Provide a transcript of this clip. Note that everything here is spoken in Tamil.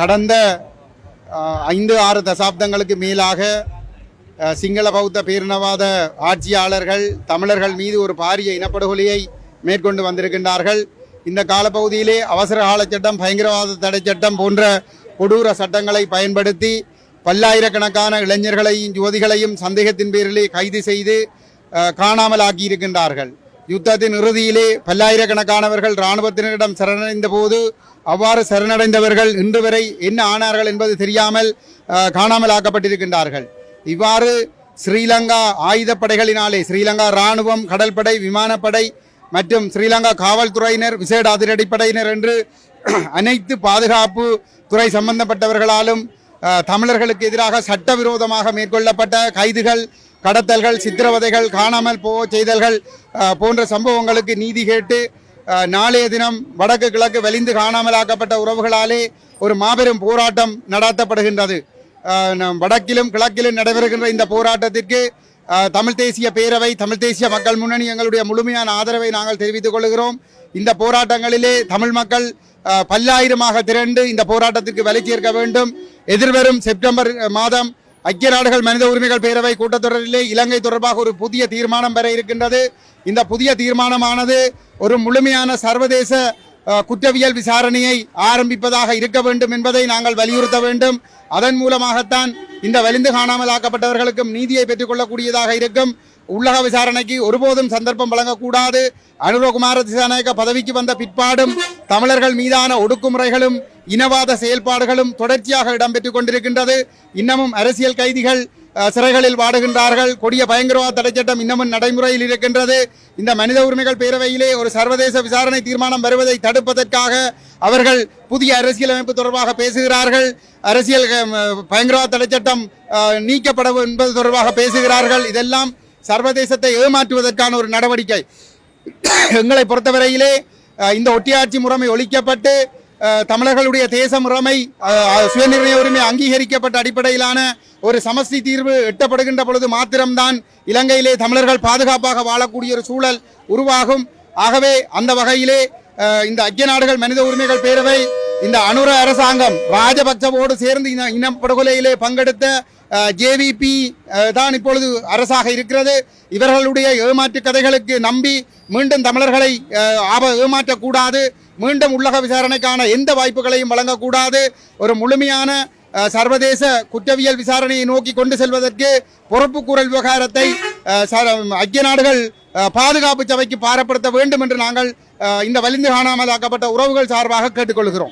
கடந்த ஐந்து ஆறு தசாப்தங்களுக்கு மேலாக சிங்கள பௌத்த பேரினவாத ஆட்சியாளர்கள் தமிழர்கள் மீது ஒரு பாரிய இனப்படுகொலையை மேற்கொண்டு வந்திருக்கின்றார்கள். இந்த காலப்பகுதியிலே அவசர கால சட்டம் பயங்கரவாத தடை சட்டம் போன்ற கொடூர சட்டங்களை பயன்படுத்தி பல்லாயிரக்கணக்கான இளைஞர்களையும் யுவதிகளையும் சந்தேகத்தின் பேரிலே கைது செய்து அஹ், காணாமலாக்கி இருக்கின்றார்கள் யுத்தத்தின் இறுதியிலே பல்லாயிரக்கணக்கானவர்கள் இராணுவத்தினரிடம் சரணடைந்த போது அவ்வாறு சரணடைந்தவர்கள் இன்று வரை என்ன ஆனார்கள் என்பது தெரியாமல் காணாமல் ஆக்கப்பட்டிருக்கின்றார்கள் இவ்வாறு ஸ்ரீலங்கா ஆயுதப்படைகளினாலே ஸ்ரீலங்கா இராணுவம் கடல்படை விமானப்படை மற்றும் ஸ்ரீலங்கா காவல்துறையினர் விசேட அதிரடிப்படையினர் என்று அனைத்து பாதுகாப்பு துறை சம்பந்தப்பட்டவர்களாலும் தமிழர்களுக்கு எதிராக சட்டவிரோதமாக மேற்கொள்ளப்பட்ட கைதுகள் கடத்தல்கள் சித்திரவதைகள் காணாமல் போ செய்தல்கள் போன்ற சம்பவங்களுக்கு நீதி கேட்டு நாளைய தினம் வடக்கு கிழக்கு வெளிந்து காணாமலாக்கப்பட்ட உறவுகளாலே ஒரு மாபெரும் போராட்டம் நடாத்தப்படுகின்றது. நம் வடக்கிலும் கிழக்கிலும் நடைபெறுகின்ற இந்த போராட்டத்திற்கு தமிழ் தேசிய பேரவை தமிழ் தேசிய மக்கள் முன்னணி எங்களுடைய முழுமையான ஆதரவை நாங்கள் தெரிவித்துக் கொள்கிறோம். இந்த போராட்டங்களிலே தமிழ் மக்கள் பல்லாயிரமாக திரண்டு இந்த போராட்டத்திற்கு வலை சேர்க்க வேண்டும். எதிர்வரும் செப்டம்பர் மாதம் ஐக்கிய நாடுகள் மனித உரிமைகள் பேரவை கூட்டத்தொடரிலே இலங்கை தொடர்பாக ஒரு புதிய தீர்மானம் பெற இருக்கின்றது. இந்த புதிய தீர்மானமானது ஒரு முழுமையான சர்வதேச குற்றவியல் விசாரணையை ஆரம்பிப்பதாக இருக்க வேண்டும் என்பதை நாங்கள் வலியுறுத்த வேண்டும். அதன் மூலமாகத்தான் இந்த வலிந்து காணாமலாக்கப்பட்டவர்களுக்கும் நீதியை பெற்றுக்கொள்ளக்கூடியதாக இருக்கும். உள்ளக விசாரணைக்கு ஒருபோதும் சந்தர்ப்பம் வழங்கக்கூடாது. அனுரகுமார திசாநாயக்க பதவிக்கு வந்த பிற்பாடும் தமிழர்கள் மீதான ஒடுக்குமுறைகளும் இனவாத செயல்பாடுகளும் தொடர்ச்சியாக இடம்பெற்றுக் கொண்டிருக்கின்றது. இன்னமும் அரசியல் கைதிகள் சிறைகளில் வாடுகின்றார்கள். கொடிய பயங்கரவாத தடை சட்டம் இன்னமும் நடைமுறையில் இருக்கின்றது. இந்த மனித உரிமைகள் பேரவையிலே ஒரு சர்வதேச விசாரணை தீர்மானம் வருவதை தடுப்பதற்காக அவர்கள் புதிய அரசியலமைப்பு தொடர்பாக பேசுகிறார்கள். அரசியல் பயங்கரவாத தடை சட்டம் நீக்கப்பட என்பது தொடர்பாக பேசுகிறார்கள். இதெல்லாம் சர்வதேசத்தை ஏமாற்றுவதற்கான ஒரு நடவடிக்கை. எங்களை பொறுத்தவரையிலே இந்த ஒட்டியாட்சி முறைமை ஒழிக்கப்பட்டு தமிழர்களுடைய தேச முறைமை சுயநிர்ணய உரிமை அங்கீகரிக்கப்பட்ட அடிப்படையிலான ஒரு சமஸ்தி தீர்வு எட்டப்படுகின்ற பொழுது மாத்திரம்தான் இலங்கையிலே தமிழர்கள் பாதுகாப்பாக வாழக்கூடிய ஒரு சூழல் உருவாகும். ஆகவே அந்த வகையிலே இந்த ஐக்கிய நாடுகள் மனித உரிமைகள் பேரவை இந்த அனுர அரசாங்கம் ராஜபக்சவோடு சேர்ந்து இனம் இனப்படுகொலையிலே பங்கெடுத்த ஜேவிபி தான் இப்பொழுது அரசாக இருக்கிறது. இவர்களுடைய ஏமாற்று கதைகளுக்கு நம்பி மீண்டும் தமிழர்களை ஆப ஏமாற்றக்கூடாது. மீண்டும் உள்ளக விசாரணைக்கான எந்த வாய்ப்புகளையும் வழங்கக்கூடாது. ஒரு முழுமையான சர்வதேச குற்றவியல் விசாரணையை நோக்கி கொண்டு செல்வதற்கு பொறுப்புக்கூறல் விவகாரத்தை ச- ஐக்கிய நாடுகள் பாதுகாப்பு சபைக்கு பாரப்படுத்த வேண்டும் என்று நாங்கள் இந்த வலிந்து காணாமலாக்கப்பட்ட உறவுகள் சார்பாக கேட்டுக்கொள்கிறோம்.